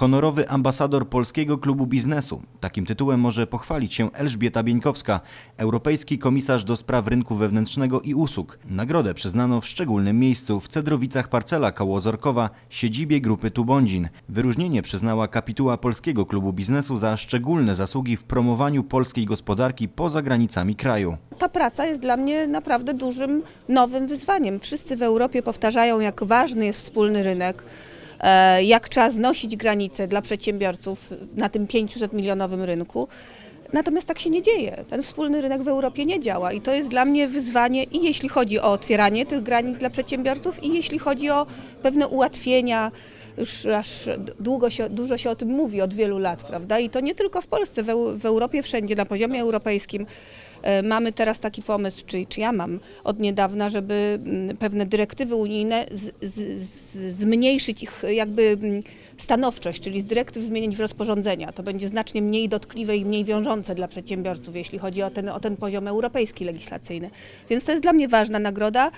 Honorowy ambasador Polskiego Klubu Biznesu. Takim tytułem może pochwalić się Elżbieta Bieńkowska, Europejski Komisarz do Spraw Rynku Wewnętrznego i Usług. Nagrodę przyznano w szczególnym miejscu w Cedrowicach Parcela koło Zorkowa, siedzibie grupy Tubądzin. Wyróżnienie przyznała kapituła Polskiego Klubu Biznesu za szczególne zasługi w promowaniu polskiej gospodarki poza granicami kraju. Ta praca jest dla mnie naprawdę dużym, nowym wyzwaniem. Wszyscy w Europie powtarzają, jak ważny jest wspólny rynek, jak trzeba znosić granice dla przedsiębiorców na tym 500 milionowym rynku. Natomiast tak się nie dzieje. Ten wspólny rynek w Europie nie działa i to jest dla mnie wyzwanie i jeśli chodzi o otwieranie tych granic dla przedsiębiorców i jeśli chodzi o pewne ułatwienia, już aż długo się, dużo się o tym mówi od wielu lat, prawda? I to nie tylko w Polsce, w, w Europie wszędzie, na poziomie europejskim. E, Mamy teraz taki pomysł, czy, czy ja mam od niedawna, żeby mm, pewne dyrektywy unijne z, z, z, zmniejszyć ich jakby mm, stanowczość, czyli z dyrektyw zmienić w rozporządzenia. To będzie znacznie mniej dotkliwe i mniej wiążące dla przedsiębiorców, jeśli chodzi o ten, o ten poziom europejski legislacyjny. Więc to jest dla mnie ważna nagroda,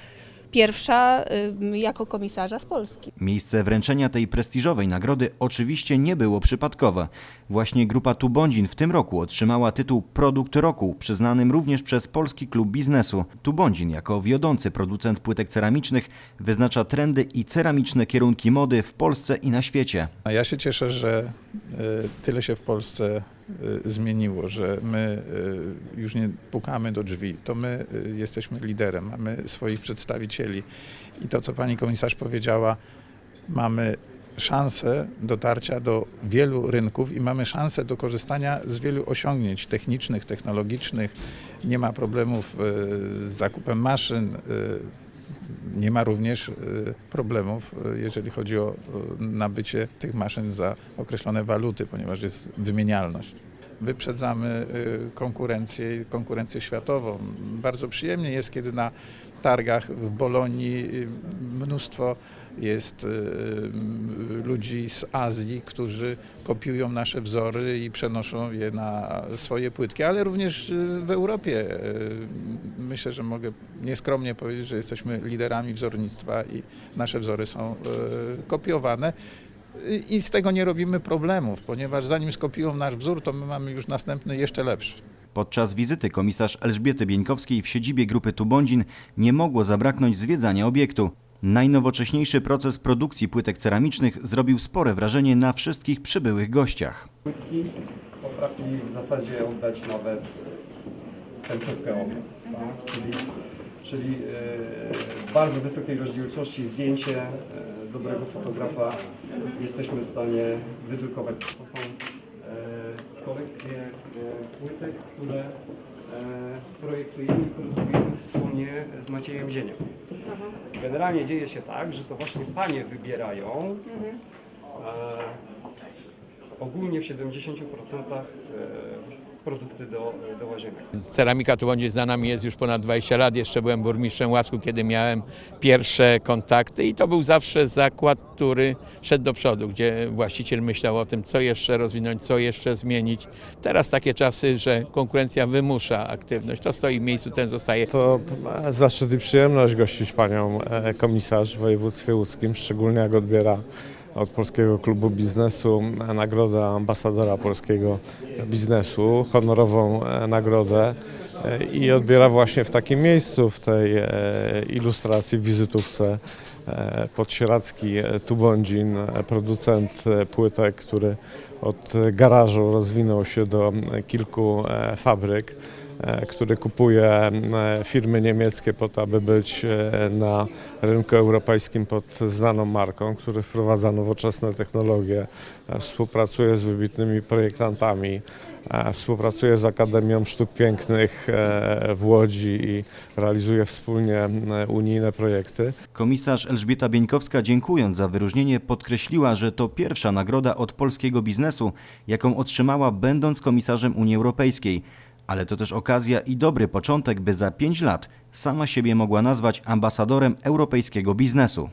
pierwsza jako komisarza z Polski. Miejsce wręczenia tej prestiżowej nagrody oczywiście nie było przypadkowe. Właśnie grupa Tubądzin w tym roku otrzymała tytuł Produkt Roku, przyznanym również przez Polski Klub Biznesu. Tubądzin jako wiodący producent płytek ceramicznych wyznacza trendy i ceramiczne kierunki mody w Polsce i na świecie. A ja się cieszę, że e, tyle się w Polsce zmieniło, że my e, już nie pukamy do drzwi, to my e, jesteśmy liderem, mamy swoich przedstawicieli i to, co pani komisarz powiedziała, mamy szansę dotarcia do wielu rynków i mamy szansę do korzystania z wielu osiągnięć technicznych, technologicznych. Nie ma problemów z zakupem maszyn, nie ma również e, problemów, e, jeżeli chodzi o e, nabycie tych maszyn za określone waluty, ponieważ jest wymienialność. Wyprzedzamy konkurencję, konkurencję światową. Bardzo przyjemnie jest, kiedy na targach w Bolonii mnóstwo jest ludzi z Azji, którzy kopiują nasze wzory i przenoszą je na swoje płytki, ale również w Europie. Myślę, że mogę nieskromnie powiedzieć, że jesteśmy liderami wzornictwa i nasze wzory są e, kopiowane. I- I z tego nie robimy problemów, ponieważ zanim skopiują nasz wzór, to my mamy już następny jeszcze lepszy. Podczas wizyty komisarz Elżbiety Bieńkowskiej w siedzibie grupy Tubądzin nie mogło zabraknąć zwiedzania obiektu. Najnowocześniejszy proces produkcji płytek ceramicznych zrobił spore wrażenie na wszystkich przybyłych gościach. płytki potrafi w zasadzie oddać nawet obiad. Tak? Czyli, czyli e, w bardzo wysokiej rozdzielczości zdjęcie e, dobrego fotografa jesteśmy w stanie wydrukować. To są e, kolekcje e, płytek, które e, projektujemy i produkujemy wspólnie z Maciejem Zieniem. Generalnie dzieje się tak, że to właśnie panie wybierają e, ogólnie w 70% e, produkty do, do łazienek. Ceramika tu będzie znana mi jest już ponad 20 lat. Jeszcze byłem burmistrzem Łasku, kiedy miałem pierwsze kontakty i to był zawsze zakład, który szedł do przodu, gdzie właściciel myślał o tym, co jeszcze rozwinąć, co jeszcze zmienić. Teraz takie czasy, że konkurencja wymusza aktywność. To stoi w miejscu, ten zostaje. To zaszczyt i przyjemność gościć panią e, komisarz w województwie łódzkim, szczególnie jak odbiera od Polskiego Klubu Biznesu e, nagrodę ambasadora polskiego biznesu, honorową e, nagrodę e, i odbiera właśnie w takim miejscu, w tej ilustracji, wizytówce Podsieradzki e, Tubądzin, producent płytek, który od garażu rozwinął się do kilku fabryk który kupuje e, firmy niemieckie po to, aby być e, na rynku europejskim pod znaną marką, który wprowadza nowoczesne technologie, e, współpracuje z wybitnymi projektantami, e, współpracuje z Akademią Sztuk Pięknych e, w Łodzi i realizuje wspólnie e, unijne projekty. Komisarz Elżbieta Bieńkowska dziękując za wyróżnienie podkreśliła, że to pierwsza nagroda od polskiego biznesu, jaką otrzymała będąc komisarzem Unii Europejskiej. Ale to też okazja i dobry początek, by za pięć lat sama siebie mogła nazwać ambasadorem europejskiego biznesu.